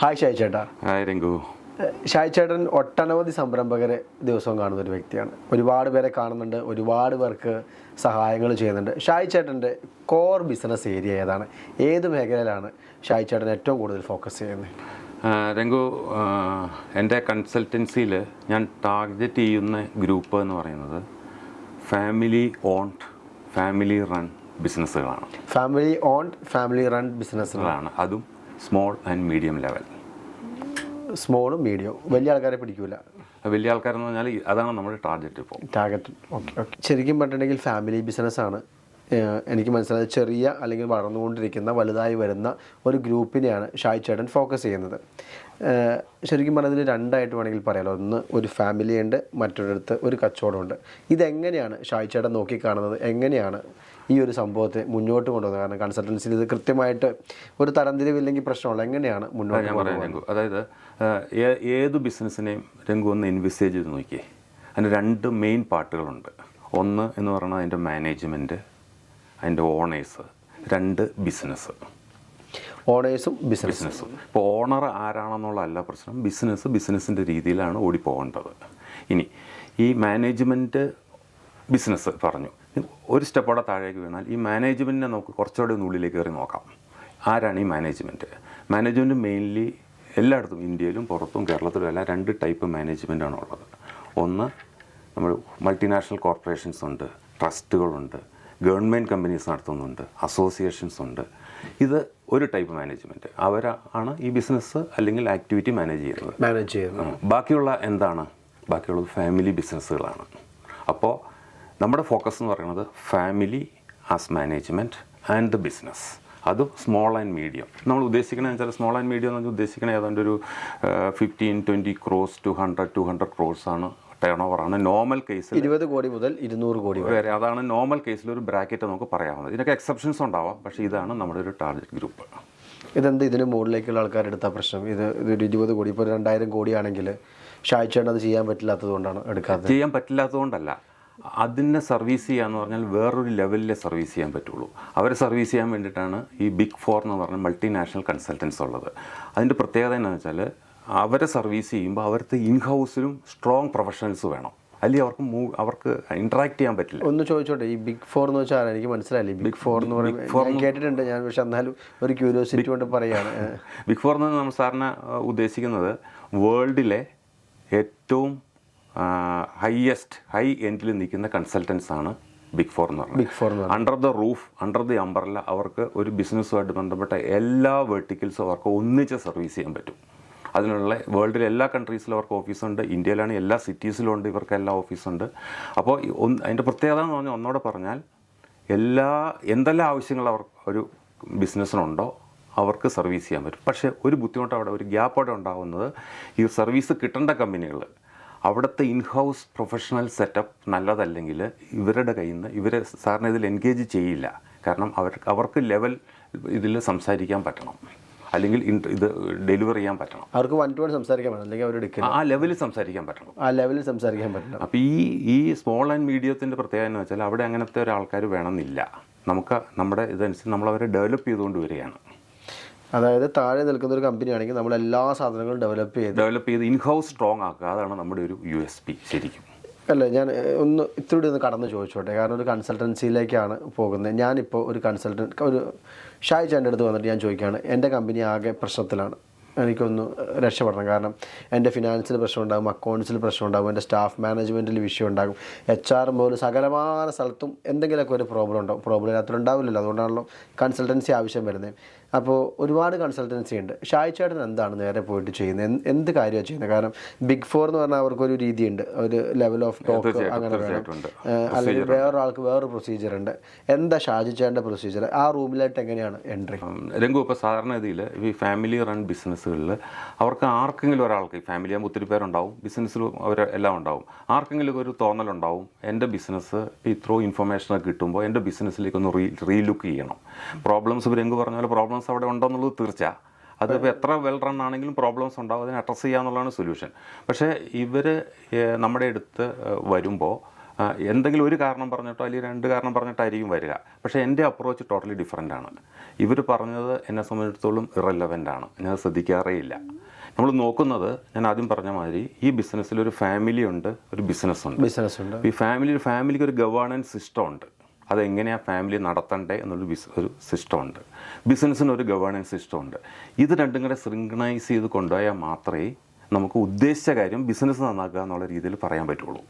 Hi Shai ചേട്ടാ hi രംഗു Shai ചേട്ടൻ ഒട്ടനവധി സംരംഭകരെ ദിവസവും കാണുന്ന ഒരു വ്യക്തിയാണ്. ഒരുപാട് പേരെ കാണുന്നുണ്ട് ഒരുപാട് പേർക്ക് സഹായങ്ങൾ ചെയ്യുന്നുണ്ട്. ഷായ് ചേട്ടന്റെ കോർ ബിസിനസ് ഏരിയ ഏതാണ്? ഏത് മേഖലയിലാണ് ഷായ് ചേട്ടൻ ഏറ്റവും കൂടുതൽ ഫോക്കസ് ചെയ്യുന്നത്? രംഗു എന്റെ കൺസൾട്ടൻസിയിൽ ഞാൻ ടാർഗറ്റ് ചെയ്യുന്ന ഗ്രൂപ്പ് എന്ന് പറയുന്നത് ഫാമിലി ഓൺഡ് ഫാമിലി റൺ ബിസിനസ്സുകളാണ് ഫാമിലി ഓൺഡ് ഫാമിലി റൺ ബിസിനസ്സുകളാണ് അതും സ്മോൾ ആൻഡ് മീഡിയം ലെവൽ സ്മോളും മീഡിയവും വലിയ ആൾക്കാരെ പിടിക്കൂല. വലിയ ആൾക്കാരെന്ന് പറഞ്ഞാൽ അതാണ് നമ്മുടെ ടാർഗറ്റ് ഇപ്പോൾ ടാർഗറ്റ് ഓക്കെ ഓക്കെ ശരിക്കും പറഞ്ഞിട്ടുണ്ടെങ്കിൽ ഫാമിലി ബിസിനസ്സാണ് എനിക്ക് മനസ്സിലായത് ചെറിയ അല്ലെങ്കിൽ വളർന്നുകൊണ്ടിരിക്കുന്ന വലുതായി വരുന്ന ഒരു ഗ്രൂപ്പിനെയാണ് ഷായ് ചേട്ടൻ ഫോക്കസ് ചെയ്യുന്നത്. ശരിക്കും പറഞ്ഞതിൽ രണ്ടായിട്ട് വേണമെങ്കിൽ പറയാലോ. ഒന്ന് ഒരു ഫാമിലി ഉണ്ട് മറ്റൊരിടത്ത് ഒരു കച്ചവടമുണ്ട് ഇതെങ്ങനെയാണ് ഷായ് ചേട്ടൻ നോക്കിക്കാണുന്നത്? എങ്ങനെയാണ് ഈ ഒരു സംഭവത്തെ മുന്നോട്ട് കൊണ്ടുപോകുന്നത് കാരണം കൺസൾട്ടൻസിൽ ഇത് കൃത്യമായിട്ട് ഒരു തരംതിരിവില്ലെങ്കിൽ പ്രശ്നമുള്ള എങ്ങനെയാണ് മുന്നോട്ട് ഞാൻ പറയാം രംഗു. അതായത് ഏത് ബിസിനസ്സിനെയും രംഗു ഒന്ന് ഇൻവെസ്റ്റേജ് ചെയ്ത് നോക്കിയേ. അതിന് രണ്ട് മെയിൻ പാർട്ടുകളുണ്ട് ഒന്ന് എന്ന് പറഞ്ഞാൽ അതിന്റെ മാനേജ്മെന്റ് അതിന്റെ ഓണേഴ്സ് രണ്ട് ബിസിനസ് ഓണേഴ്സും ബിസിനസ്സും ബിസിനസ് ഇപ്പോൾ ഓണർ ആരാണെന്നുള്ളതല്ല പ്രശ്നം. ബിസിനസ് ബിസിനസ്സിന്റെ രീതിയിലാണ് ഓടിപ്പോകേണ്ടത്. ഇനി ഈ മാനേജ്മെന്റ് ബിസിനസ് പറഞ്ഞു. ഒരു സ്റ്റെപ്പോടെ താഴേക്ക് വീണാൽ ഈ മാനേജ്മെന്റിനെ നമുക്ക് കുറച്ചുകൂടി ഒന്ന് ഉള്ളിലേക്ക് കയറി നോക്കാം. ആരാണ് ഈ മാനേജ്മെന്റ് മാനേജ്മെന്റ് മെയിൻലി എല്ലായിടത്തും ഇന്ത്യയിലും പുറത്തും കേരളത്തിലും എല്ലാം രണ്ട് ടൈപ്പ് മാനേജ്മെന്റാണ് ഉള്ളത്. ഒന്ന് നമ്മൾ മൾട്ടിനാഷണൽ കോർപ്പറേഷൻസ് ഉണ്ട് ട്രസ്റ്റുകളുണ്ട് ഗവൺമെന്റ് കമ്പനീസ് നടത്തുന്നുണ്ട് അസോസിയേഷൻസ് ഉണ്ട്. ഇത് ഒരു ടൈപ്പ് മാനേജ്മെന്റ് അവരാണ് ഈ ബിസിനസ് അല്ലെങ്കിൽ ആക്ടിവിറ്റി മാനേജ് ചെയ്യുന്നത്. മാനേജ് ചെയ്യുന്നത്. ബാക്കിയുള്ള എന്താണ്? ബാക്കിയുള്ളത് ഫാമിലി ബിസിനസ്സുകളാണ് അപ്പോൾ നമ്മുടെ ഫോക്കസ് എന്ന് പറയുന്നത് family as management and the business അത് സ്മോൾ ആൻഡ് മീഡിയം നമ്മൾ ഉദ്ദേശിക്കണത് വെച്ചാൽ സ്മോൾ ആൻഡ് മീഡിയം എന്ന് ഉദ്ദേശിക്കുന്നത് ഏതാണ്ട് ഒരു fifteen twenty crores to hundred two hundred crores ആണ് ടേൺ ഓവറാണ് നോർമൽ കേസിൽ ഇരുപത് കോടി മുതൽ ഇരുന്നൂറ് കോടി വരെ. അതാണ് നോർമൽ കേസിൽ ഒരു ബ്രാക്കറ്റ് നമുക്ക് പറയാവുന്നത്. ഇതിനൊക്കെ എക്സെപ്ഷൻസ് ഉണ്ടാവാം. പക്ഷേ ഇതാണ് നമ്മുടെ ഒരു ടാർഗറ്റ് ഗ്രൂപ്പ് ഇതെന്ത്? ഇതിന് മുകളിലേക്കുള്ള ആൾക്കാരെടുത്ത പ്രശ്നം. ഇത് ഇതൊരു ഇരുപത് കോടി. ഇപ്പോൾ രണ്ടായിരം കോടിയാണെങ്കിൽ ഷാഴ്ചയാണ് അത് ചെയ്യാൻ പറ്റില്ലാത്തത് കൊണ്ടാണ് എടുക്കാത്തത്. ചെയ്യാൻ പറ്റില്ലാത്തതുകൊണ്ടല്ല അതിനെ സർവീസ് ചെയ്യാന്ന് പറഞ്ഞാൽ വേറൊരു ലെവലിലെ സർവീസ് ചെയ്യാൻ പറ്റുള്ളൂ. അവരെ സർവീസ് ചെയ്യാൻ വേണ്ടിയിട്ടാണ് ഈ ബിഗ് ഫോർ എന്ന് പറഞ്ഞ മൾട്ടിനാഷണൽ കൺസൾട്ടൻസ് ഉള്ളത്. അതിന്റെ പ്രത്യേകത എന്താണെന്ന് വെച്ചാൽ അവരെ സർവീസ് ചെയ്യുമ്പോൾ അവർക്ക് ഇൻ ഹൗസിലും സ്ട്രോങ് പ്രൊഫഷണൽസ് വേണം. അല്ലെങ്കിൽ അവർക്ക് മൂവ് അവർക്ക് ഇൻട്രാക്ട് ചെയ്യാൻ പറ്റില്ല. ഒന്ന് ചോദിച്ചോട്ടെ ഈ ബിഗ് ഫോർ എന്ന് വെച്ചാൽ എനിക്ക് മനസ്സിലായില്ല. ബിഗ് ഫോർ എന്ന് പറയുമ്പോൾ ഞാൻ കേട്ടിട്ടുണ്ട് ഞാൻ പക്ഷേ എന്നാലും ഒരു ക്യൂരിയോസിറ്റി കൊണ്ട് പറയാണ്. ബിഗ് ഫോർ എന്ന് നമ്മൾ സാറിന് ഉദ്ദേശിക്കുന്നത് വേൾഡിലെ ഏറ്റവും ഹയസ്റ്റ് ഹൈ എൻഡിൽ നിൽക്കുന്ന കൺസൾട്ടൻസ് ആണ് ബിഗ് ഫോർ എന്ന് പറയുന്നത് big four under the roof under the umbrella അവർക്ക് ഒരു ബിസിനസ്സുമായിട്ട് ബന്ധപ്പെട്ട എല്ലാ വെർട്ടിക്കൽസും അവർക്ക് ഒന്നിച്ച് സർവീസ് ചെയ്യാൻ പറ്റും. അതിനുള്ള വേൾഡിലെ എല്ലാ കൺട്രീസിലും അവർക്ക് ഓഫീസുണ്ട് ഇന്ത്യയിലാണ് എല്ലാ സിറ്റീസിലും ഉണ്ട് ഇവർക്ക് എല്ലാ ഓഫീസുണ്ട് അപ്പോൾ അതിന്റെ പ്രത്യേകത എന്ന് പറഞ്ഞാൽ ഒന്നോടെ പറഞ്ഞാൽ എല്ലാ എന്തെല്ലാം ആവശ്യങ്ങൾ അവർ ഒരു ബിസിനസ്സിനുണ്ടോ അവർക്ക് സർവീസ് ചെയ്യാൻ പറ്റും. പക്ഷേ ഒരു ബുദ്ധിമുട്ട് അവിടെ ഒരു ഗ്യാപ്പ് അവിടെ ഉണ്ടാകുന്നത് ഈ സർവീസ് കിട്ടേണ്ട കമ്പനികൾ അവിടുത്തെ ഇൻഹൗസ് പ്രൊഫഷണൽ സെറ്റപ്പ് നല്ലതല്ലെങ്കിൽ ഇവരുടെ കയ്യിൽ നിന്ന് ഇവരെ സാറിന് ഇതിൽ എൻഗേജ് ചെയ്യില്ല. കാരണം അവർക്ക് അവർക്ക് ലെവൽ ഇതിൽ സംസാരിക്കാൻ പറ്റണം. അല്ലെങ്കിൽ ഇത് ഡെലിവർ ചെയ്യാൻ പറ്റണം. അവർക്ക് വൺ ടു വൺ സംസാരിക്കാൻ പറ്റണം. അല്ലെങ്കിൽ അവർ ആ ലെവലിൽ സംസാരിക്കാൻ പറ്റണം. ആ ലെവലിൽ സംസാരിക്കാൻ പറ്റണം. അപ്പോൾ ഈ ഈ സ്മോൾ ആൻഡ് മീഡിയത്തിന്റെ പ്രത്യേകത എന്ന് വെച്ചാൽ അവിടെ അങ്ങനത്തെ ഒരാൾക്കാർ വേണമെന്നില്ല. നമുക്ക് നമ്മുടെ ഇതനുസരിച്ച് നമ്മളവരെ ഡെവലപ്പ് ചെയ്തുകൊണ്ട് വരികയാണ്. അതായത് താഴെ നിൽക്കുന്ന ഒരു കമ്പനി ആണെങ്കിൽ നമ്മൾ എല്ലാ സാധനങ്ങളും ഡെവലപ്പ് ചെയ്ത് ഡെവലപ്പ് ചെയ്ത് ഇൻഹൗസ് സ്ട്രോങ് ആക്കുക. അതാണ് നമ്മുടെ ഒരു യു എസ് പി ശരിക്കും. അല്ല ഞാൻ ഒന്ന് ഇത്തിരി ഒന്ന് കടന്ന് ചോദിച്ചോട്ടെ? കാരണം ഒരു കൺസൾട്ടൻസിയിലേക്കാണ് പോകുന്നത്. ഞാനിപ്പോൾ ഒരു കൺസൾട്ടൻ ഒരു ഷായ് ചാന്റെ അടുത്ത് വന്നിട്ട് ഞാൻ ചോദിക്കുകയാണ് എന്റെ കമ്പനി ആകെ പ്രശ്നത്തിലാണ്. എനിക്കൊന്ന് രക്ഷപ്പെടണം. കാരണം എന്റെ ഫിനാൻസിൽ പ്രശ്നം ഉണ്ടാകും അക്കൗണ്ട്സിൽ പ്രശ്നം ഉണ്ടാകും എന്റെ സ്റ്റാഫ് മാനേജ്മെന്റിൽ വിഷയം ഉണ്ടാകും. എച്ച് ആർ പോലും സകലമായ സ്ഥലത്തും എന്തെങ്കിലുമൊക്കെ ഒരു പ്രോബ്ലം ഉണ്ടാവും പ്രോബ്ലം ഉണ്ടാവില്ലല്ലോ അതുകൊണ്ടാണല്ലോ കൺസൾട്ടൻസി ആവശ്യം വരുന്നത്. അപ്പോൾ ഒരുപാട് കൺസൾട്ടൻസി ഉണ്ട്. ഷായ് ചേട്ടൻ എന്താണ് നേരെ പോയിട്ട് ചെയ്യുന്നത്? എന്ത് എന്ത് കാര്യമാണ് ചെയ്യുന്നത്? കാരണം ബിഗ് ഫോർ എന്ന് പറഞ്ഞാൽ അവർക്കൊരു രീതിയുണ്ട്. ഒരു ലെവൽ ഓഫ് ടോക്ക് അങ്ങനെ വേണം. അല്ലെങ്കിൽ വേറൊരാൾക്ക് വേറൊരു പ്രൊസീജിയർ ഉണ്ട്. എന്താ ഷാജി ചേട്ടന്റെ പ്രൊസീജിയർ ആ റൂമിലായിട്ട് എങ്ങനെയാണ് എൻട്രി രംഗു ഇപ്പോൾ സാധാരണ ഇതിൽ ഈ ഫാമിലി റൺ ബിസിനസ്സുകളിൽ അവർക്ക് ആർക്കെങ്കിലും ഒരാൾക്ക് ഈ ഫാമിലി ആകുമ്പോൾ ഒത്തിരി പേരുണ്ടാവും. ബിസിനസ്സിലും അവർ എല്ലാം ഉണ്ടാവും. ആർക്കെങ്കിലും ഒരു തോന്നലുണ്ടാവും. എന്റെ ബിസിനസ് ഇത്രയും ഇൻഫർമേഷനൊക്കെ കിട്ടുമ്പോൾ എന്റെ ബിസിനസ്സിലേക്ക് ഒന്ന് റീ റീലുക്ക് ചെയ്യണം. പ്രോബ്ലംസ് രംഗു പറഞ്ഞ പോലെ പ്രോബ്ലംസ് അവിടെ ഉണ്ടെന്നുള്ളത് തീർച്ച. അതിപ്പോൾ എത്ര വെൽ റൺ ആണെങ്കിലും പ്രോബ്ലംസ് ഉണ്ടാവും അതിനെ അഡ്രസ്സ് ചെയ്യുക എന്നുള്ളതാണ് സൊല്യൂഷൻ പക്ഷേ ഇവർ നമ്മുടെ അടുത്ത് വരുമ്പോൾ എന്തെങ്കിലും ഒരു കാരണം പറഞ്ഞിട്ടോ അല്ലെങ്കിൽ രണ്ട് കാരണം പറഞ്ഞിട്ടായിരിക്കും വരിക. പക്ഷേ എന്റെ അപ്രോച്ച് ടോട്ടലി ഡിഫറെന്റ് ആണ്. ഇവർ പറഞ്ഞത് എന്നെ സംബന്ധിച്ചിടത്തോളം ഇറലവന്റ് ആണ്. ഞാൻ ശ്രദ്ധിക്കാറേ ഇല്ല നമ്മൾ നോക്കുന്നത് ഞാൻ ആദ്യം പറഞ്ഞ മാതിരി ഈ ബിസിനസ്സിൽ ഒരു ഫാമിലി ഉണ്ട് ഒരു ബിസിനസ് ഉണ്ട്. ബിസിനസ് ഉണ്ട്. ഈ ഫാമിലി ഫാമിലിക്ക് ഒരു ഗവേണൻസ് സിസ്റ്റം ഉണ്ട്. അതെങ്ങനെയാണ് ഫാമിലി നടത്തണ്ടേ എന്നൊരു ബിസ് ഒരു സിസ്റ്റമുണ്ട്. ബിസിനസ്സിന് ഒരു ഗവേണൻസ് സിസ്റ്റമുണ്ട്. ഇത് രണ്ടും കൂടെ സിങ്ക്രണൈസ് ചെയ്ത് കൊണ്ടുപോയാൽ മാത്രമേ നമുക്ക് ഉദ്ദേശിച്ച കാര്യം ബിസിനസ് നന്നാക്കുക എന്നുള്ള രീതിയിൽ പറയാൻ പറ്റുള്ളൂ.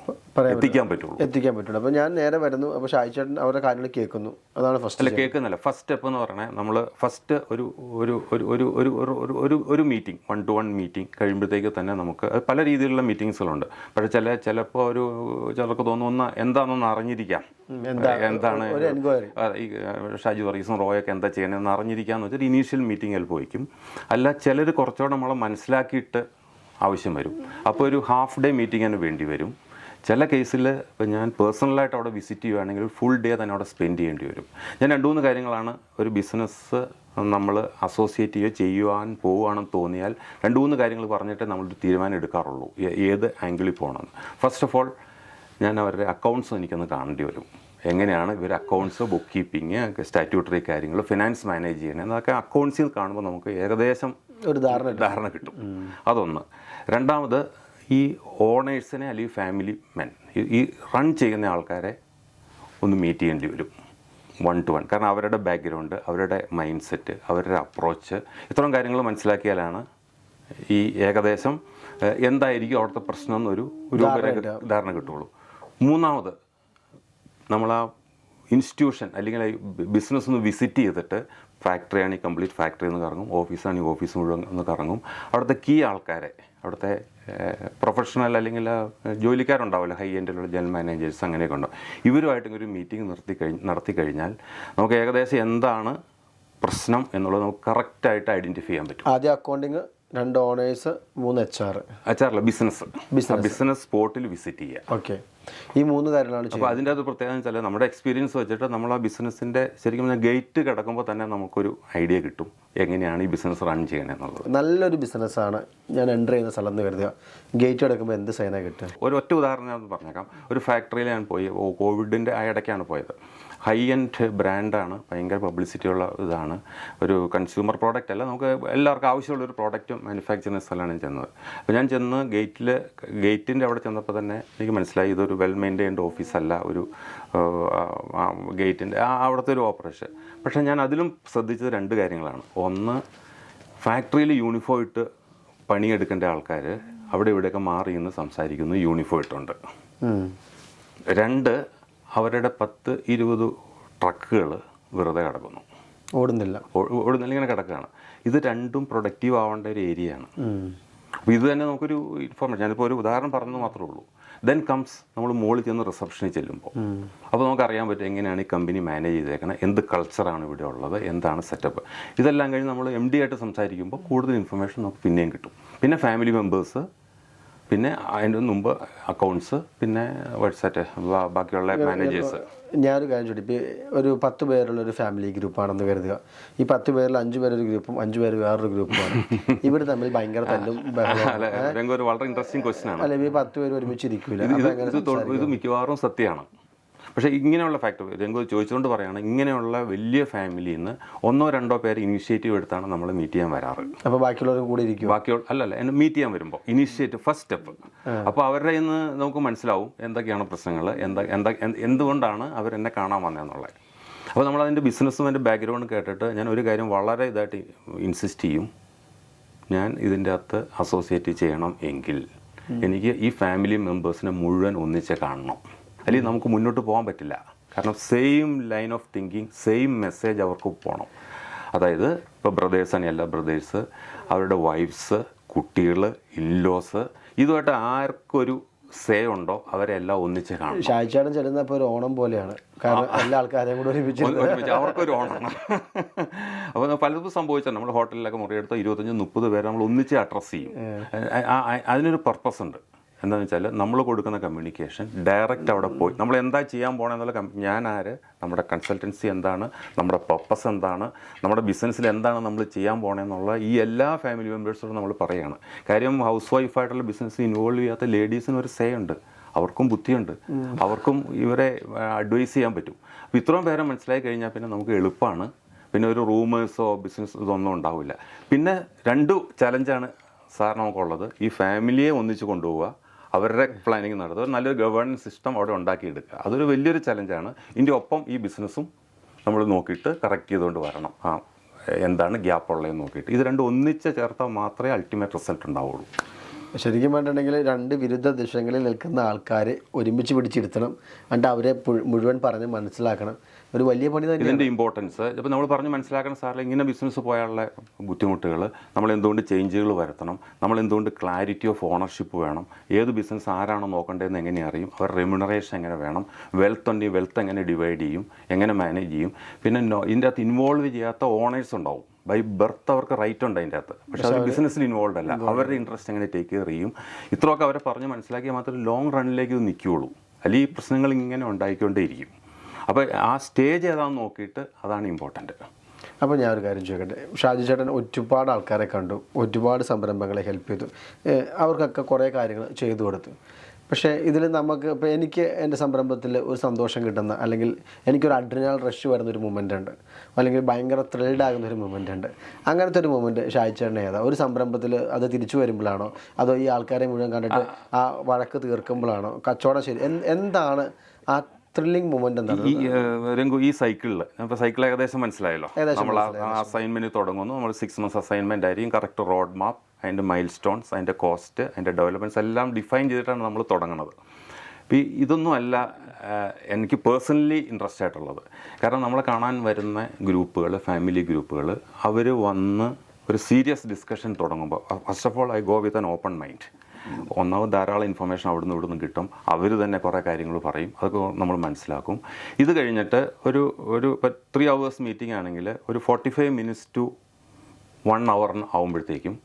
എത്തിക്കാൻ പറ്റുള്ളൂ. എത്തിക്കാൻ പറ്റുള്ളൂ അപ്പോൾ ഞാൻ നേരെ വരുന്നു. അപ്പോൾ ഷായിച്ചേട്ടൻ അവരുടെ കാര്യങ്ങൾ കേൾക്കുന്നു. അതാണ് ഫസ്റ്റ് അല്ല കേൾക്കുന്നില്ല. ഫസ്റ്റ് സ്റ്റെപ്പ് എന്ന് പറഞ്ഞാൽ നമ്മൾ ഫസ്റ്റ് ഒരു ഒരു ഒരു ഒരു ഒരു ഒരു ഒരു ഒരു ഒരു meeting one to one meeting കഴിയുമ്പോഴത്തേക്ക് തന്നെ നമുക്ക് പല രീതിയിലുള്ള മീറ്റിങ്സുകളുണ്ട് പക്ഷേ ചില ചിലപ്പോൾ ഒരു ചിലർക്ക് തോന്നുന്ന എന്താണെന്നൊന്ന് അറിഞ്ഞിരിക്കാം. എന്താണ് ഷാജി വർഗീസും റോയൊക്കെ എന്താ ചെയ്യണമെന്ന് അറിഞ്ഞിരിക്കാന്ന് വെച്ചാൽ ഇനീഷ്യൽ മീറ്റിങ്ങിൽ പോയിക്കും. അല്ല ചിലർ കുറച്ചുകൂടെ നമ്മളെ മനസ്സിലാക്കിയിട്ട് ആവശ്യം വരും. അപ്പോൾ ഒരു ഹാഫ് ഡേ മീറ്റിംഗ് മീറ്റിങ്ങിന് വേണ്ടി വരും. ചില കേസിൽ ഇപ്പോൾ ഞാൻ പേഴ്സണലായിട്ട് അവിടെ വിസിറ്റ് ചെയ്യുകയാണെങ്കിൽ ഫുൾ ഡേ തന്നെ അവിടെ സ്പെൻഡ് ചെയ്യേണ്ടി വരും. ഞാൻ രണ്ട് മൂന്ന് കാര്യങ്ങളാണ് ഒരു ബിസിനസ് നമ്മൾ അസോസിയേറ്റ് ചെയ്യുകയോ ചെയ്യുവാൻ പോവുകയാണെന്ന് തോന്നിയാൽ രണ്ട് മൂന്ന് കാര്യങ്ങൾ പറഞ്ഞിട്ട് നമ്മളൊരു തീരുമാനം എടുക്കാറുള്ളൂ. ഏത് ആംഗിളിൽ പോകണമെന്ന്. ഫസ്റ്റ് ഓഫ് ഓൾ ഞാൻ അവരുടെ അക്കൗണ്ട്സ് എനിക്കൊന്ന് കാണേണ്ടി വരും. എങ്ങനെയാണ് ഇവർ അക്കൗണ്ട്സ് ബുക്ക് കീപ്പിംഗ് സ്റ്റാറ്റ്യൂട്ടറി കാര്യങ്ങൾ ഫിനാൻസ് മാനേജ് ചെയ്യണത് അതൊക്കെ അക്കൗണ്ട്സിൽ കാണുമ്പോൾ നമുക്ക് ഏകദേശം ഒരു ധാരണ ധാരണ കിട്ടും. അതൊന്ന്. രണ്ടാമത് ഈ ഓണേഴ്സിനെ അല്ലെങ്കിൽ ഫാമിലി മെൻ ഈ റൺ ചെയ്യുന്ന ആൾക്കാരെ ഒന്ന് മീറ്റ് ചെയ്യേണ്ടി വരും. One to one. കാരണം അവരുടെ ബാക്ക്ഗ്രൗണ്ട് അവരുടെ മൈൻഡ് സെറ്റ് അവരുടെ അപ്രോച്ച് ഇത്തരം കാര്യങ്ങൾ മനസ്സിലാക്കിയാലാണ് ഈ ഏകദേശം എന്തായിരിക്കും അവിടുത്തെ പ്രശ്നം എന്നൊരു ഒരു ധാരണ കിട്ടുള്ളൂ മൂന്നാമത് നമ്മൾ ആ ഇൻസ്റ്റിറ്റ്യൂഷൻ അല്ലെങ്കിൽ ബിസിനസ് ഒന്ന് വിസിറ്റ് ചെയ്തിട്ട് ഫാക്ടറി ഈ കംപ്ലീറ്റ് ഫാക്ടറി എന്ന് കറങ്ങും. ഓഫീസാണ് ഈ ഓഫീസ് മുഴുവൻ ഒന്ന് കറങ്ങും. അവിടുത്തെ കീ ആൾക്കാരെ അവിടുത്തെ പ്രൊഫഷണൽ അല്ലെങ്കിൽ ജോലിക്കാരുണ്ടാവുമല്ലോ ഹൈ എൻഡിലുള്ള ജനറൽ മാനേജേഴ്സ് അങ്ങനെയൊക്കെ ഉണ്ടാവും ഇവരുമായിട്ട് ഒരു മീറ്റിംഗ് നിർത്തി കഴിഞ്ഞ് നടത്തി കഴിഞ്ഞാൽ നമുക്ക് ഏകദേശം എന്താണ് പ്രശ്നം എന്നുള്ളത് നമുക്ക് കറക്റ്റായിട്ട് ഐഡന്റിഫൈ ചെയ്യാൻ പറ്റും. ആദ്യം അക്കൗണ്ടിങ് രണ്ട് ഓണേഴ്സ് മൂന്ന് എച്ച് ആർ എച്ച് അച്ചാറില്ല ബിസിനസ്. ബിസിനസ്. ബിസിനസ് സ്പോട്ടിൽ വിസിറ്റ് ചെയ്യുക ഓക്കെ. ഈ മൂന്ന് കാര്യങ്ങളാണ് അപ്പോൾ അതിന്റെ അത് പ്രത്യേകത വെച്ചാൽ നമ്മുടെ എക്സ്പീരിയൻസ് വെച്ചിട്ട് നമ്മൾ ആ ബിസിനസ്സിന്റെ ശരിക്കും പറഞ്ഞാൽ ഗേറ്റ് കിടക്കുമ്പോൾ തന്നെ നമുക്കൊരു ഐഡിയ കിട്ടും. എങ്ങനെയാണ് ഈ ബിസിനസ് റൺ ചെയ്യണമെന്നുള്ളത് നല്ലൊരു ബിസിനസ്സാണ്. ഞാൻ എന്റർ ചെയ്യുന്ന സ്ഥലം എന്ന് കരുതുക. ഗേറ്റ് കിടക്കുമ്പോൾ എന്ത് സൈനാണ് കിട്ടുക? ഒരു ഒറ്റ ഉദാഹരണം ഞാൻ പറഞ്ഞേക്കാം. ഒരു ഫാക്ടറിയിൽ ഞാൻ പോയി കോവിഡിന്റെ ആ ഇടയ്ക്കാണ് പോയത്. ഹൈ എൻഡ് ബ്രാൻഡാണ് ഭയങ്കര പബ്ലിസിറ്റി ഉള്ള ഇതാണ്. ഒരു കൺസ്യൂമർ പ്രോഡക്റ്റ് അല്ല നമുക്ക് എല്ലാവർക്കും ആവശ്യമുള്ളൊരു പ്രോഡക്റ്റ് മാനുഫാക്ചർ ചെയ്യുന്ന സ്ഥലമാണ് ഞാൻ ചെന്നത്. അപ്പോൾ ഞാൻ ചെന്ന് ഗേറ്റിൽ ഗേറ്റിന്റെ അവിടെ ചെന്നപ്പോൾ തന്നെ എനിക്ക് മനസ്സിലായി ഇതൊരു വെൽ മെയിന്റൈൻഡ് ഓഫീസല്ല ഒരു ഗേറ്റിന്റെ അവിടുത്തെ ഒരു ഓപ്പറേഷൻ പക്ഷേ ഞാൻ അതിലും ശ്രദ്ധിച്ചത് രണ്ട് കാര്യങ്ങളാണ്. ഒന്ന് ഫാക്ടറിയിൽ യൂണിഫോം ഇട്ട് പണിയെടുക്കേണ്ട ആൾക്കാർ അവിടെ ഇവിടെയൊക്കെ മാറി നിന്ന് സംസാരിക്കുന്നു യൂണിഫോം ഇട്ടുണ്ട്. രണ്ട് അവരുടെ പത്ത് ഇരുപത് ട്രക്കുകൾ വെറുതെ കിടക്കുന്നു. ഓടുന്നില്ല. ഓടുന്നില്ല ഇങ്ങനെ കിടക്കുകയാണ് ഇത് രണ്ടും പ്രൊഡക്റ്റീവ് ആവേണ്ട ഒരു ഏരിയയാണ്. അപ്പോൾ ഇത് തന്നെ നമുക്കൊരു ഇൻഫോർമേഷൻ ഞാനിപ്പോൾ ഒരു ഉദാഹരണം പറഞ്ഞത് മാത്രമേ ഉള്ളൂ. ദെൻ കംസ് നമ്മൾ മുകളിൽ ചെന്ന് റിസപ്ഷനിൽ ചെല്ലുമ്പോൾ അപ്പോൾ നമുക്ക് അറിയാൻ പറ്റും എങ്ങനെയാണ് ഈ കമ്പനി മാനേജ് ചെയ്തേക്കുന്നത് എന്ത് കൾച്ചറാണ് ഇവിടെ ഉള്ളത് എന്താണ് സെറ്റപ്പ് ഇതെല്ലാം കഴിഞ്ഞ് നമ്മൾ എം ഡി ആയിട്ട് സംസാരിക്കുമ്പോൾ കൂടുതൽ ഇൻഫർമേഷൻ നമുക്ക് പിന്നെയും കിട്ടും. പിന്നെ ഫാമിലി മെമ്പേഴ്സ് പിന്നെ അതിന്റെ മുമ്പ് അക്കൗണ്ട്സ് പിന്നെ വാട്സാറ്റ് ബാക്കിയുള്ള മാനേജേഴ്സ് ഞാനൊരു കാര്യം ചോദിച്ചു ഒരു പത്ത് പേരുള്ള ഒരു ഫാമിലി ഗ്രൂപ്പാണെന്ന് കരുതുക. ഈ പത്ത് പേരിൽ അഞ്ച് പേരൊരു ഗ്രൂപ്പും അഞ്ച് പേര് വേറൊരു ഗ്രൂപ്പുമാണ്. ഇവർ തമ്മിൽ ഭയങ്കര തല്ലും വളരെ ഇൻട്രസ്റ്റിംഗ് ക്വസ്റ്റ്യൻ ആണ്. അല്ലെങ്കിൽ പത്ത് പേര് ഒരുമിച്ച് ഇരിക്കൂല ഇത് അപ്പോൾ ഇത് എങ്ങനെ ഇത് തൊ- ഇത് മിക്കവാറും സത്യമാണ്. പക്ഷേ ഇങ്ങനെയുള്ള ഫാക്ടർ രംഗു ചോദിച്ചുകൊണ്ട് പറയുകയാണ് ഇങ്ങനെയുള്ള വലിയ ഫാമിലിയിൽ നിന്ന് ഒന്നോ രണ്ടോ പേര് ഇനിഷ്യേറ്റീവ് എടുത്താണ് നമ്മൾ മീറ്റ് ചെയ്യാൻ വരാറ്. അപ്പോൾ ബാക്കിയുള്ളവർ കൂടെ ഇരിക്കും ബാക്കിയുള്ള അല്ലല്ല എന്നെ മീറ്റ് ചെയ്യാൻ വരുമ്പോൾ ഇനിഷ്യേറ്റീവ് ഫസ്റ്റ് സ്റ്റെപ്പ് അപ്പോൾ അവരുടെ ഇന്ന് നമുക്ക് മനസ്സിലാവും എന്തൊക്കെയാണ് പ്രശ്നങ്ങൾ എന്താ എന്താ എന്തുകൊണ്ടാണ് അവരെന്നെ കാണാൻ വന്നതെന്നുള്ളത് അപ്പോൾ നമ്മൾ അതിന്റെ ബിസിനസ്സും അതിന്റെ ബാക്ക്ഗ്രൗണ്ട് കേട്ടിട്ട് ഞാൻ ഒരു കാര്യം വളരെ ഇതായിട്ട് ഇൻസിസ്റ്റ് ചെയ്യും. ഞാൻ ഇതിന്റെ അകത്ത് അസോസിയേറ്റ് ചെയ്യണം എങ്കിൽ എനിക്ക് ഈ ഫാമിലി മെമ്പേഴ്സിനെ മുഴുവൻ ഒന്നിച്ച് കാണണം. അല്ലെങ്കിൽ നമുക്ക് മുന്നോട്ട് പോകാൻ പറ്റില്ല. കാരണം same line of thinking same message അവർക്ക് പോകണം അതായത് ഇപ്പോൾ ബ്രദേഴ്സാണ് എല്ലാ ബ്രദേഴ്സ് അവരുടെ വൈഫ്സ് കുട്ടികൾ ഇൻലോസ് ഇതുമായിട്ട് ആർക്കൊരു സേ ഉണ്ടോ? അവരെല്ലാം ഒന്നിച്ച് കാണും ഷാജിച്ചാടൻ ചെല്ലുന്നപ്പോൾ ഒരു ഓണം പോലെയാണ്. കാരണം എല്ലാ ആൾക്കാരെയും കൂടെ ഒരുമിച്ച് ഒരു- ഒരുമിച്ച്. അവർക്കൊരു ഓണമാണ് അപ്പോൾ പലതും സംഭവിച്ചാൽ നമ്മൾ ഹോട്ടലിലൊക്കെ മുറിയെടുത്ത ഇരുപത്തഞ്ച് മുപ്പത് പേരെ നമ്മൾ ഒന്നിച്ച് അഡ്രസ്സ് ചെയ്യും. അതിനൊരു പർപ്പസ് ഉണ്ട്. എന്താണെന്ന് വെച്ചാൽ നമ്മൾ കൊടുക്കുന്ന കമ്മ്യൂണിക്കേഷൻ ഡയറക്റ്റ് അവിടെ പോയി. നമ്മൾ എന്താ ചെയ്യാൻ പോകണമെന്നുള്ള ഞാൻ ആര്? നമ്മുടെ കൺസൾട്ടൻസി എന്താണ്? നമ്മുടെ പർപ്പസ് എന്താണ്? നമ്മുടെ ബിസിനസ്സിൽ എന്താണ് നമ്മൾ ചെയ്യാൻ പോകണമെന്നുള്ള ഈ എല്ലാ ഫാമിലി മെമ്പേഴ്സോടും നമ്മൾ പറയുകയാണ് കാര്യം ഹൗസ് വൈഫായിട്ടുള്ള ബിസിനസ് ഇൻവോൾവ് ചെയ്യാത്ത ലേഡീസിന് ഒരു സേ ഉണ്ട്. അവർക്കും ബുദ്ധിയുണ്ട്. അവർക്കും ഇവരെ അഡ്വൈസ് ചെയ്യാൻ പറ്റും. അപ്പോൾ ഇത്രയും പേരെ മനസ്സിലാക്കി കഴിഞ്ഞാൽ പിന്നെ നമുക്ക് എളുപ്പമാണ് പിന്നെ ഒരു റൂമേഴ്സോ ബിസിനസ് ഇതൊന്നും ഉണ്ടാവില്ല. പിന്നെ രണ്ട് ചലഞ്ചാണ് സാർ നമുക്കുള്ളത്. ഈ ഫാമിലിയെ ഒന്നിച്ച് കൊണ്ടുപോവുക. അവരുടെ പ്ലാനിങ് നടത്തുക. ഒരു നല്ലൊരു ഗവേണൻസ് സിസ്റ്റം അവിടെ ഉണ്ടാക്കിയെടുക്കുക. അതൊരു വലിയൊരു ചലഞ്ചാണ് ഇതിന്റെ ഒപ്പം ഈ ബിസിനസ്സും നമ്മൾ നോക്കിയിട്ട് കറക്റ്റ് ചെയ്തുകൊണ്ട് വരണം. ആ എന്താണ് ഗ്യാപ്പ് ഉള്ളതെന്ന് നോക്കിയിട്ട്. ഇത് രണ്ടും ഒന്നിച്ച് ചേർത്താൽ മാത്രമേ അൾട്ടിമേറ്റ് റിസൾട്ട് ഉണ്ടാവുള്ളൂ. ശരിക്കും പറഞ്ഞിട്ടുണ്ടെങ്കിൽ രണ്ട് വിരുദ്ധ ദിശകളിൽ നിൽക്കുന്ന ആൾക്കാരെ ഒരുമിച്ച് പിടിച്ചിരുത്തണം. എന്നിട്ട് അവരെ മുഴുവൻ പറഞ്ഞ് മനസ്സിലാക്കണം. ഒരു വലിയ പണി തന്നെ ഇതിന്റെ ഇമ്പോർട്ടൻസ് ഇപ്പോൾ നമ്മൾ പറഞ്ഞ് മനസ്സിലാക്കണം സാറിൽ ഇങ്ങനെ ബിസിനസ് പോയാലുള്ള ബുദ്ധിമുട്ടുകൾ നമ്മൾ എന്തുകൊണ്ട് ചേഞ്ചുകൾ വരുത്തണം? നമ്മൾ എന്തുകൊണ്ട് ക്ലാരിറ്റി ഓഫ് ഓണർഷിപ്പ് വേണം? ഏത് ബിസിനസ് ആരാണോ നോക്കേണ്ടതെന്ന് എങ്ങനെ അറിയും? അവർ റെമ്യൂണറേഷൻ എങ്ങനെ വേണം? വെൽത്ത് ഉണ്ടെങ്കിൽ വെൽത്ത് എങ്ങനെ ഡിവൈഡ് ചെയ്യും? എങ്ങനെ മാനേജ് ചെയ്യും? പിന്നെ ഇതിന്റെ അകത്ത് ഇൻവോൾവ് ചെയ്യാത്ത ഓണേഴ്സ് ഉണ്ടാവും. ബൈ ബർത്ത് അവർക്ക് റൈറ്റ് ഉണ്ട് അതിന്റെ അകത്ത്. പക്ഷെ അവർ ബിസിനസ്സിൽ ഇൻവോൾവ് അല്ല. അവരുടെ ഇൻട്രസ്റ്റ് എങ്ങനെ ടേക്ക് കെയർ ചെയ്യും? ഇത്രയൊക്കെ അവരെ പറഞ്ഞ് മനസ്സിലാക്കിയാൽ മാത്രമേ ലോങ് റണ്ണിലേക്ക് ഇത് നിൽക്കുകയുള്ളൂ. അല്ലെങ്കിൽ ഈ പ്രശ്നങ്ങൾ ഇങ്ങനെ ഉണ്ടായിക്കൊണ്ടേയിരിക്കും. അപ്പോൾ ആ സ്റ്റേജ് ഏതാണെന്ന് നോക്കിയിട്ട് അതാണ് ഇമ്പോർട്ടന്റ് അപ്പോൾ ഞാൻ ഒരു കാര്യം ചോദിക്കട്ടെ? ഷാജി ചേട്ടൻ ഒരുപാട് ആൾക്കാരെ കണ്ടു ഒരുപാട് സംരംഭങ്ങളെ ഹെൽപ്പ് ചെയ്തു. അവർക്കൊക്കെ കുറേ കാര്യങ്ങൾ ചെയ്തു കൊടുത്തു. പക്ഷേ ഇതിൽ നമുക്ക് ഇപ്പോൾ എനിക്ക് എന്റെ സംരംഭത്തിൽ ഒരു സന്തോഷം കിട്ടുന്ന അല്ലെങ്കിൽ എനിക്കൊരു അഡ്രിനാൽ റഷ് വരുന്ന ഒരു മൊമെന്റ് ഉണ്ട്. അല്ലെങ്കിൽ ഭയങ്കര ത്രിൽഡ് ആകുന്ന ഒരു മൊമെന്റ് ഉണ്ട്. അങ്ങനത്തെ ഒരു മൊമെന്റ് ഷാജി ചേട്ടൻ ഏതാ? ഒരു സംരംഭത്തിൽ അത് തിരിച്ചു വരുമ്പോഴാണോ? അതോ ഈ ആൾക്കാരെ മുഴുവൻ കണ്ടിട്ട് ആ. വഴക്ക് തീർക്കുമ്പോഴാണോ? കച്ചവടം ശരി എന്താണ് ആ ത്രില്ലിംഗ് മൂമെന്റ് എന്താണ്? ഈ രംഗു ഈ സൈക്കിളിൽ ഇപ്പോൾ സൈക്കിൾ ഏകദേശം മനസ്സിലായല്ലോ? നമ്മൾ അസൈൻമെന്റ് തുടങ്ങുന്നു. നമ്മൾ സിക്സ് മന്ത്സ് അസൈൻമെന്റ് ആയിരിക്കും. കറക്റ്റ് റോഡ് മാപ്പ് അതിന്റെ മൈൽ സ്റ്റോൺസ് അതിന്റെ കോസ്റ്റ് അതിന്റെ ഡെവലപ്മെന്റ്സ് എല്ലാം ഡിഫൈൻ ചെയ്തിട്ടാണ് നമ്മൾ തുടങ്ങുന്നത് ഈ ഇതൊന്നും അല്ല എനിക്ക് പേഴ്സണലി ഇൻട്രസ്റ്റ് ആയിട്ടുള്ളത്. കാരണം നമ്മൾ കാണാൻ വരുന്ന ഗ്രൂപ്പുകൾ ഫാമിലി ഗ്രൂപ്പുകൾ അവർ വന്ന് ഒരു സീരിയസ് ഡിസ്കഷൻ തുടങ്ങുമ്പോൾ first of all I go with an open mind ഒന്നാമത് ധാരാളം ഇൻഫർമേഷൻ അവിടുന്ന് ഇവിടുന്ന് കിട്ടും. അവർ തന്നെ കുറേ കാര്യങ്ങൾ പറയും. അതൊക്കെ നമ്മൾ മനസ്സിലാക്കും. ഇത് കഴിഞ്ഞിട്ട് ഒരു ഒരു ത്രീ അവേഴ്സ് മീറ്റിംഗ് ആണെങ്കിൽ ഒരു forty five minutes to one hour ആകുമ്പോഴത്തേക്കും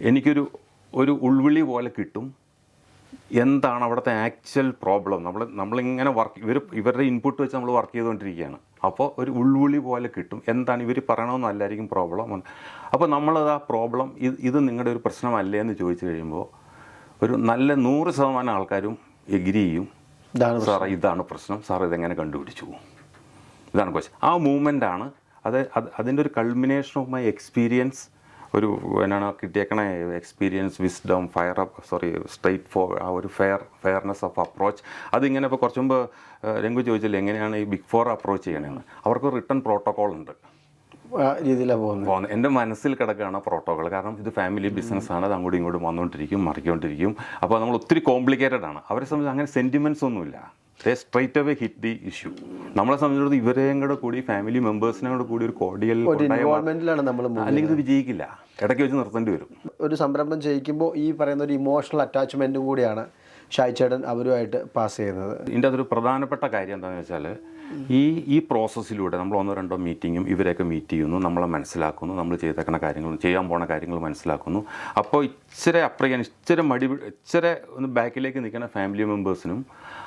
എനിക്കൊരു ഒരു ഉൾവിളി പോലെ കിട്ടും. എന്താണ് അവിടുത്തെ ആക്ച്വൽ പ്രോബ്ലം നമ്മൾ നമ്മളിങ്ങനെ വർക്ക് ഇവർ ഇവരുടെ ഇൻപുട്ട് വെച്ച് നമ്മൾ വർക്ക് ചെയ്തുകൊണ്ടിരിക്കുകയാണ്. അപ്പോൾ ഒരു ഉൾവിളി പോലെ കിട്ടും. എന്താണ് ഇവർ പറയണമെന്നല്ലായിരിക്കും പ്രോബ്ലം അപ്പോൾ നമ്മളത് ആ പ്രോബ്ലം ഇത് ഇത് നിങ്ങളുടെ ഒരു പ്രശ്നമല്ലേ എന്ന് ചോദിച്ചു കഴിയുമ്പോൾ ഒരു നല്ല നൂറ് ശതമാനം ആൾക്കാരും എഗ്രി ചെയ്യും. ഇതാണ് സാർ ഇതാണ് പ്രശ്നം. സാർ ഇതെങ്ങനെ കണ്ടുപിടിച്ചു? ഇതാണ് ക്വസ്റ്റ്യൻ ആ മൂവ്മെന്റ് ആണ്. അത് അത് അതിന്റെ ഒരു കൾമിനേഷൻ ഓഫ് മൈ എക്സ്പീരിയൻസ് ഒരു എന്നാണ് കിട്ടിയേക്കണ experience wisdom fire up sorry straight for ആ ഒരു ഫെയർ ഫെയർനെസ് ഓഫ് അപ്രോച്ച് അതിങ്ങനെ ഇപ്പോൾ കുറച്ച് മുമ്പ് രംഗു ചോദിച്ചില്ല എങ്ങനെയാണ് ഈ ബിഗ് ഫോർ അപ്രോച്ച് ചെയ്യണമെന്ന് അവർക്ക് റിട്ടേൺ പ്രോട്ടോകോൾ ഉണ്ട്. രീതിയിലാണ് പോകുന്നത്. പോകുന്നത്. എന്റെ മനസ്സിൽ കിടക്കുകയാണ് പ്രോട്ടോകൾ. കാരണം ഇത് ഫാമിലി ബിസിനസ് ആണ്. അത് അങ്ങോട്ടും ഇങ്ങോട്ടും വന്നുകൊണ്ടിരിക്കും മറിക്കൊണ്ടിരിക്കും. അപ്പോൾ നമ്മൾ ഒത്തിരി കോംപ്ലിക്കേറ്റഡ് ആണ്. അവരെ സംബന്ധിച്ച് അങ്ങനെ സെന്റിമെന്റ്സ് ഒന്നുമില്ല. They straight away hit the issue നമ്മളെ സംബന്ധിച്ചിടത്തോളം ഇവരെയും കൂടെ കൂടി ഫാമിലി മെമ്പേഴ്സിനെ കൂടെ കൂടി ഒരു കോടിയൽ നമ്മൾ അല്ലെങ്കിൽ ഇത് വിജയിക്കില്ല. ഇടയ്ക്ക് വെച്ച് നിർത്തേണ്ടി വരും. ഒരു സംരംഭം ചെയ്യിക്കുമ്പോൾ ഈ പറയുന്ന ഒരു ഇമോഷണൽ അറ്റാച്ച്മെന്റും കൂടിയാണ് ഷായ്ചേട്ടൻ അവരുമായിട്ട് പാസ് ചെയ്യുന്നത്. ഇതിന്റെ അതൊരു പ്രധാനപ്പെട്ട കാര്യം എന്താണെന്ന് വെച്ചാൽ ഈ ഈ പ്രോസസ്സിലൂടെ നമ്മൾ ഒന്നോ രണ്ടോ മീറ്റിങ്ങും ഇവരെയൊക്കെ മീറ്റ് ചെയ്യുന്നു നമ്മളെ മനസ്സിലാക്കുന്നു നമ്മൾ ചെയ്തേക്കുന്ന കാര്യങ്ങൾ ചെയ്യാൻ പോണ കാര്യങ്ങൾ മനസ്സിലാക്കുന്നു. അപ്പോൾ ഇച്ചിരി അപ്രയാൻ ഇച്ചിരി മടി ഇച്ചിരി ഒന്ന് ബാക്കിലേക്ക് നിൽക്കുന്ന ഫാമിലി മെമ്പേഴ്സിനും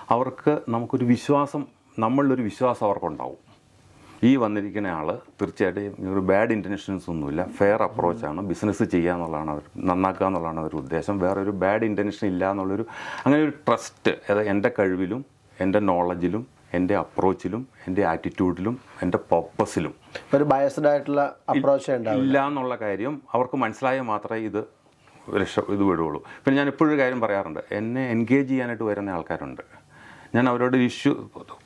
അവർക്ക് നമുക്കൊരു വിശ്വാസം നമ്മളിലൊരു വിശ്വാസം അവർക്കുണ്ടാവും. ഈ വന്നിരിക്കുന്ന ആൾ തീർച്ചയായിട്ടും ഒരു ബാഡ് ഇന്റൻഷൻസ് ഒന്നുമില്ല ഫെയർ അപ്രോച്ചാണ് ബിസിനസ് ചെയ്യുക എന്നുള്ളതാണ് അവർ നന്നാക്കുക എന്നുള്ളതാണ് അവരുടെ ഉദ്ദേശം. വേറെ ഒരു ബാഡ് ഇന്റൻഷൻ ഇല്ല എന്നുള്ളൊരു അങ്ങനെ ഒരു ട്രസ്റ്റ് അതായത് എന്റെ കഴിവിലും എന്റെ നോളജിലും എന്റെ അപ്രോച്ചിലും എന്റെ ആറ്റിറ്റ്യൂഡിലും എന്റെ പർപ്പസിലും ഒരു ബയസ്ഡ് ആയിട്ടുള്ള അപ്രോച്ച് ഇല്ല എന്നുള്ള കാര്യം അവർക്ക് മനസ്സിലായാൽ മാത്രമേ ഇത് രക്ഷ ഇത് വിടുകയുള്ളൂ പിന്നെ ഞാൻ എപ്പോഴും കാര്യം പറയാറുണ്ട്. എന്നെ എൻഗേജ് ചെയ്യാനായിട്ട് വരുന്ന ആൾക്കാരുണ്ട്. ഞാൻ അവരോട് ഇഷ്യൂ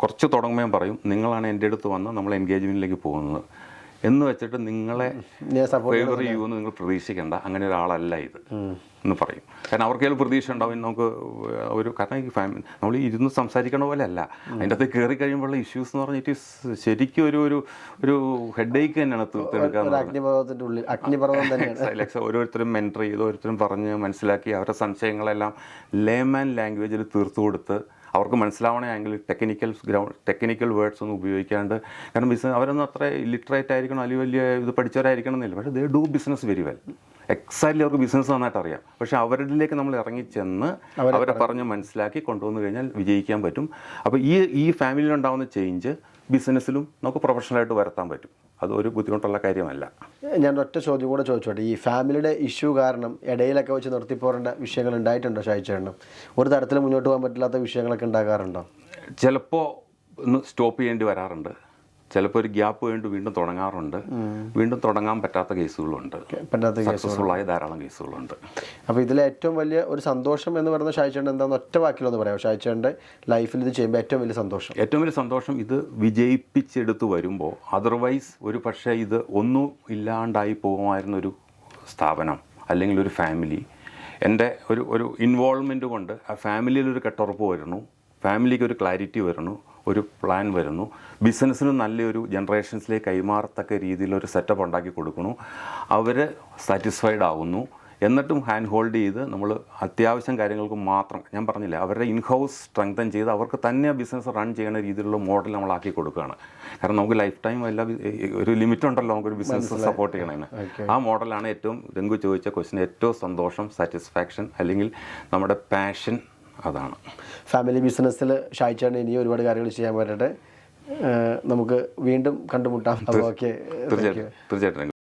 കുറച്ച് തുടങ്ങുമ്പോൾ പറയും നിങ്ങളാണ് എന്റെ അടുത്ത് വന്ന് നമ്മൾ എൻഗേജ്മെന്റിലേക്ക് പോകുന്നത്. എന്ന് വെച്ചിട്ട് നിങ്ങളെ ഫേവർ ചെയ്യുമെന്ന് നിങ്ങൾ പ്രതീക്ഷിക്കേണ്ട. അങ്ങനെ ഒരാളല്ല ഇത് എന്ന് പറയും. കാരണം അവർക്ക് ഏത് പ്രതീക്ഷ ഉണ്ടാവും ഇനി നമുക്ക് ഒരു കാരണം ഈ ഫാമിലി നമ്മൾ ഇരുന്ന് സംസാരിക്കണ പോലെ അല്ല. അതിന്റെ അകത്ത് കയറി കഴിയുമ്പോഴുള്ള ഇഷ്യൂസ് എന്ന് പറഞ്ഞിട്ട് ശരിക്കും ഒരു ഒരു ഒരു ഹെഡ് ഏക്ക് തന്നെയാണ്. ലക്ഷം ഓരോരുത്തരും മെന്റർ ചെയ്ത് ഓരോരുത്തരും പറഞ്ഞ് മനസ്സിലാക്കി അവരുടെ സംശയങ്ങളെല്ലാം ലേമാൻ ലാംഗ്വേജിൽ തീർത്തു കൊടുത്ത് അവർക്ക് മനസ്സിലാവണമെങ്കിൽ ടെക്നിക്കൽ ഗ്രൗണ്ട് ടെക്നിക്കൽ വേർഡ്സ് ഒന്നും ഉപയോഗിക്കാണ്ട്. കാരണം ബിസിനസ് അവരൊന്നും അത്ര ലിറ്ററേറ്റ് ആയിരിക്കണം അല്ലെങ്കിൽ വലിയ ഇത് പഠിച്ചവരായിരിക്കണം എന്നില്ല. പക്ഷേ they do business very well exactly അവർക്ക് ബിസിനസ് നന്നായിട്ട് അറിയാം. പക്ഷേ അവരിലേക്ക് നമ്മൾ ഇറങ്ങിച്ചെന്ന് അവരെ പറഞ്ഞ്. മനസ്സിലാക്കി കൊണ്ടുവന്നു കഴിഞ്ഞാൽ വിജയിക്കാൻ പറ്റും. അപ്പോൾ ഈ ഈ ഫാമിലിയിൽ ഉണ്ടാകുന്ന ചേഞ്ച് ബിസിനസ്സിലും നമുക്ക് പ്രൊഫഷണലായിട്ട് വരുത്താൻ പറ്റും. അത് ഒരു ബുദ്ധിമുട്ടുള്ള കാര്യമല്ല. ഞാൻ ഒറ്റ ചോദ്യം കൂടെ ചോദിച്ചോട്ടെ. ഈ ഫാമിലിയുടെ ഇഷ്യൂ കാരണം ഇടയിലൊക്കെ വെച്ച് നിർത്തി പോകേണ്ട വിഷയങ്ങൾ ഉണ്ടായിട്ടുണ്ടോ ഷായിച്ചേട്ടനും ഒരു തരത്തിൽ മുന്നോട്ട് പോകാൻ പറ്റില്ലാത്ത വിഷയങ്ങളൊക്കെ ഉണ്ടാകാറുണ്ടോ? ചിലപ്പോൾ ഒന്ന് സ്റ്റോപ്പ് ചെയ്യേണ്ടി വരാറുണ്ട്. ചിലപ്പോൾ ഒരു ഗ്യാപ്പ് വേണ്ടി വീണ്ടും തുടങ്ങാറുണ്ട്. വീണ്ടും തുടങ്ങാൻ പറ്റാത്ത കേസുകളുണ്ട്. പറ്റാത്ത കേസ് സക്സസ്ഫുൾ ആയ ധാരാളം കേസുകളുണ്ട്. അപ്പോൾ ഇതിലെ ഏറ്റവും വലിയ ഒരു സന്തോഷം എന്ന് പറയുന്നത് ഷായിച്ചേട്ടൻ എന്താണെന്ന് ഒറ്റ വാക്കിലൊന്ന് പറയാം ഷായിച്ചേട്ടന്റെ ലൈഫിൽ ഇത് ചെയ്യുമ്പോൾ ഏറ്റവും വലിയ സന്തോഷം. ഏറ്റവും വലിയ സന്തോഷം ഇത് വിജയിപ്പിച്ചെടുത്ത് വരുമ്പോൾ അതർവൈസ് ഒരു പക്ഷേ ഇത് ഒന്നും ഇല്ലാണ്ടായി പോകുമായിരുന്ന ഒരു സ്ഥാപനം അല്ലെങ്കിൽ ഒരു ഫാമിലി എന്റെ ഒരു ഒരു ഇൻവോൾവ്മെന്റ് കൊണ്ട് ആ ഫാമിലിയിൽ ഒരു കെട്ടുറപ്പ് വരുന്നു. ഫാമിലിക്ക് ഒരു ക്ലാരിറ്റി വരുന്നു. ഒരു പ്ലാൻ വരുന്നു. ബിസിനസ്സിന് നല്ലൊരു ജനറേഷൻസിലേക്ക് കൈമാറത്തക്ക രീതിയിലൊരു സെറ്റപ്പ് ഉണ്ടാക്കി കൊടുക്കുന്നു. അവർ സാറ്റിസ്ഫൈഡ് ആവുന്നു. എന്നിട്ടും ഹാൻഡ് ഹോൾഡ് ചെയ്ത് നമ്മൾ അത്യാവശ്യം കാര്യങ്ങൾക്ക് മാത്രം ഞാൻ പറഞ്ഞില്ല അവരുടെ ഇൻഹൗസ് സ്ട്രെങ്തൻ ചെയ്ത് അവർക്ക് തന്നെ ബിസിനസ് റൺ ചെയ്യുന്ന രീതിയിലുള്ള മോഡൽ നമ്മൾ ആക്കി കൊടുക്കുകയാണ്. കാരണം നമുക്ക് ലൈഫ് ടൈം എല്ലാ ഒരു ലിമിറ്റ് ഉണ്ടല്ലോ നമുക്കൊരു ബിസിനസ് സപ്പോർട്ട് ചെയ്യണതിന് ആ മോഡലാണ് ഏറ്റവും രംഗു ചോദിച്ച ക്വസ്റ്റിന് ഏറ്റവും സന്തോഷം സാറ്റിസ്ഫാക്ഷൻ അല്ലെങ്കിൽ നമ്മുടെ പാഷൻ അതാണ്. ഫാമിലി ബിസിനസ്സിൽ ഷായിച്ചാണ് ഇനിയും ഒരുപാട് കാര്യങ്ങൾ ചെയ്യാൻ പറ്റട്ടെ. നമുക്ക് വീണ്ടും കണ്ടുമുട്ടാം. ഓക്കെ തീർച്ചയായിട്ടും തീർച്ചയായിട്ടും.